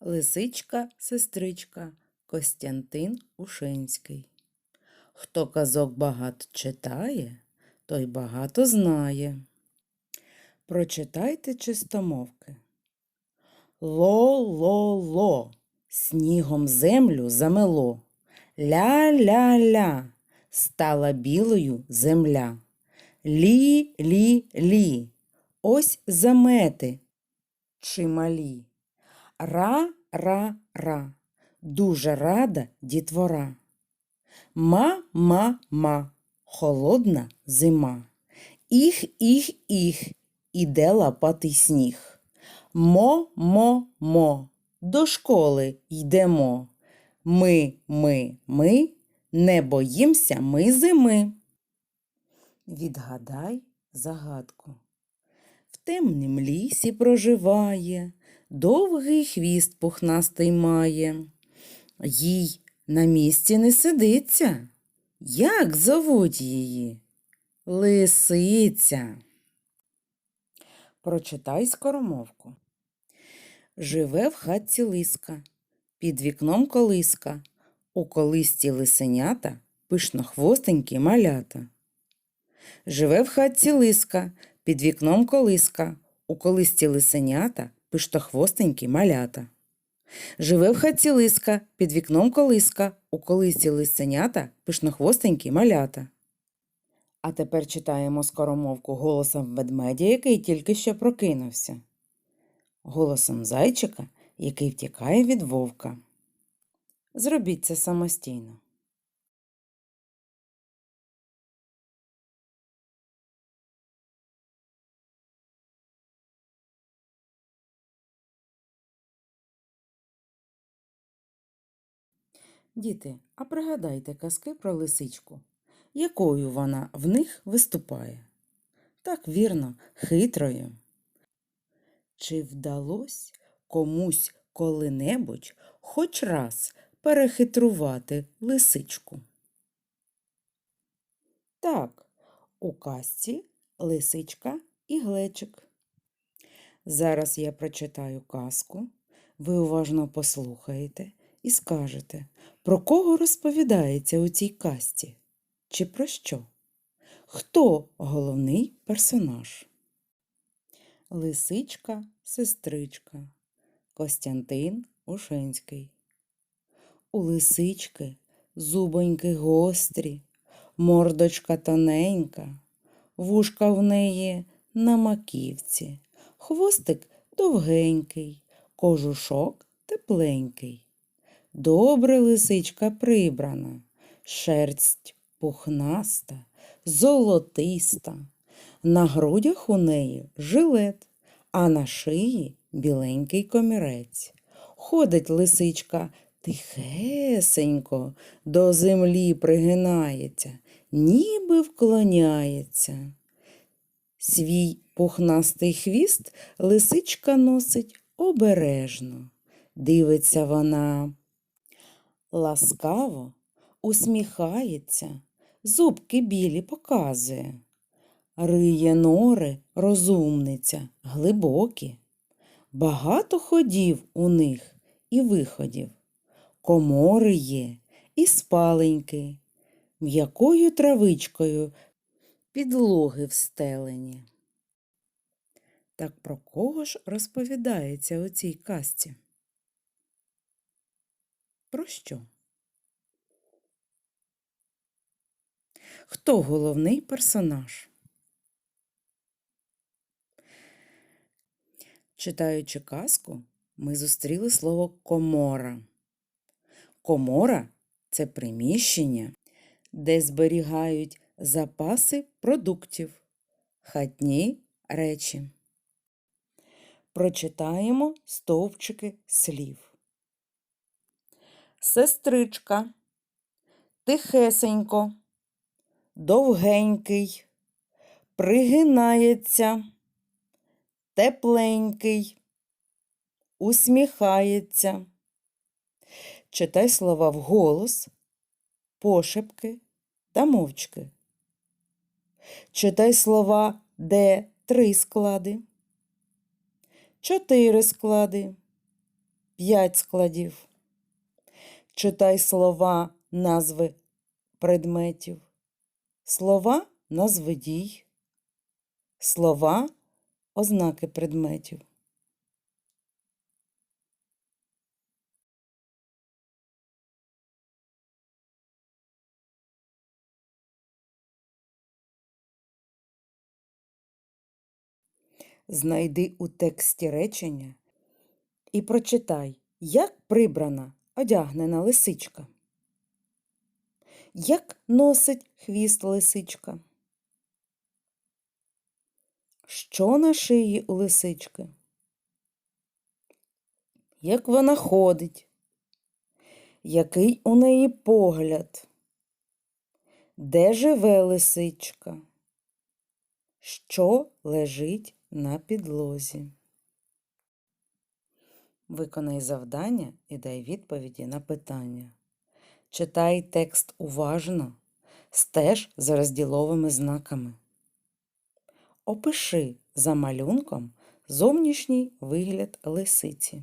Лисичка, сестричка, Костянтин Ушинський. Хто казок багато читає, той багато знає. Прочитайте чистомовки. Ло-ло-ло, снігом землю замело. Ля-ля-ля, стала білою земля. Лі-лі-лі, ось замети чималі. Ра-ра-ра, дуже рада дітвора. Ма-ма-ма, холодна зима. Іх-іх-іх, іде лапатий сніг. Мо-мо-мо, до школи йдемо. Ми, ми, ми, не боїмся ми зими. Відгадай загадку. В темнім лісі проживає, довгий хвіст пухнастий має. Їй на місці не сидиться. Як зовуть її? Лисиця. Прочитай скоромовку. Живе в хатці лиска, під вікном колиска, у колисці лисенята, пишнохвостенькі малята. Живе в хатці лиска, під вікном колиска, у колисці лисенята, пиштохвостенькі малята. Живе в хатці лиска, під вікном колиска, у колисці лисенята, пишнохвостенькі малята. А тепер читаємо скоромовку голосом ведмедя, який тільки що прокинувся, голосом зайчика, який втікає від вовка. Зробіть це самостійно. Діти, а пригадайте казки про лисичку. Якою вона в них виступає? Так вірно, хитрою. Чи вдалось комусь коли-небудь хоч раз перехитрувати лисичку? Так, у казці лисичка і глечик. Зараз я прочитаю казку, ви уважно послухаєте і скажете, про кого розповідається у цій казці? Чи про що? Хто головний персонаж? Лисичка, сестричка, Костянтин Ушинський. У лисички зубоньки гострі, мордочка тоненька, вушка в неї на маківці, хвостик довгенький, кожушок тепленький. Добре лисичка прибрана, шерсть пухнаста, золотиста. На грудях у неї жилет, а на шиї біленький комірець. Ходить лисичка тихесенько, до землі пригинається, ніби вклоняється. Свій пухнастий хвіст лисичка носить обережно. Дивиться вона ласкаво, усміхається, зубки білі показує. Риє нори розумниця, глибокі. Багато ходів у них і виходів. Комори є і спаленьки, м'якою травичкою підлоги встелені. Так про кого ж розповідається у цій казці? Про що? Хто головний персонаж? Читаючи казку, ми зустріли слово комора. Комора це приміщення, де зберігають запаси продуктів, хатні речі. Прочитаємо стовпчики слів. Сестричка, тихесенько, довгенький, пригинається, тепленький, усміхається. Читай слова вголос, пошепки та мовчки. Читай слова, де три склади, чотири склади, 5 складів. Читай слова назви предметів. Слова назви дій. Слова ознаки предметів. Знайди у тексті речення і прочитай, як прибрана одягнена лисичка. Як носить хвіст лисичка? Що на шиї у лисички? Як вона ходить? Який у неї погляд? Де живе лисичка? Що лежить на підлозі? Виконай завдання і дай відповіді на питання. Читай текст уважно, стеж за розділовими знаками. Опиши за малюнком зовнішній вигляд лисиці.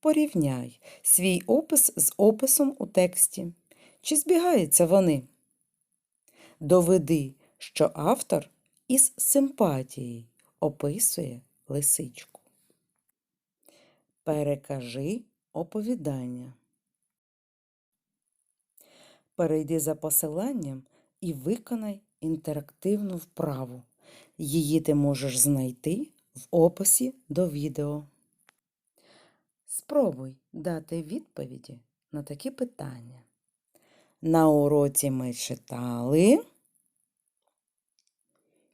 Порівняй свій опис з описом у тексті. Чи збігаються вони? Доведи, що автор із симпатією описує лисичку. Перекажи оповідання. Перейди за посиланням і виконай інтерактивну вправу. Її ти можеш знайти в описі до відео. Спробуй дати відповіді на такі питання. На уроці ми читали.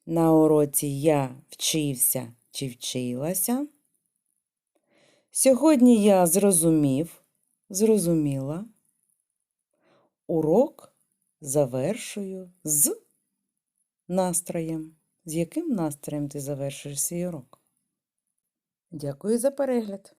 На уроці я вчився чи вчилася. Сьогодні я зрозумів, зрозуміла. Урок завершую з настроєм. З яким настроєм ти завершуєш свій урок? Дякую за перегляд!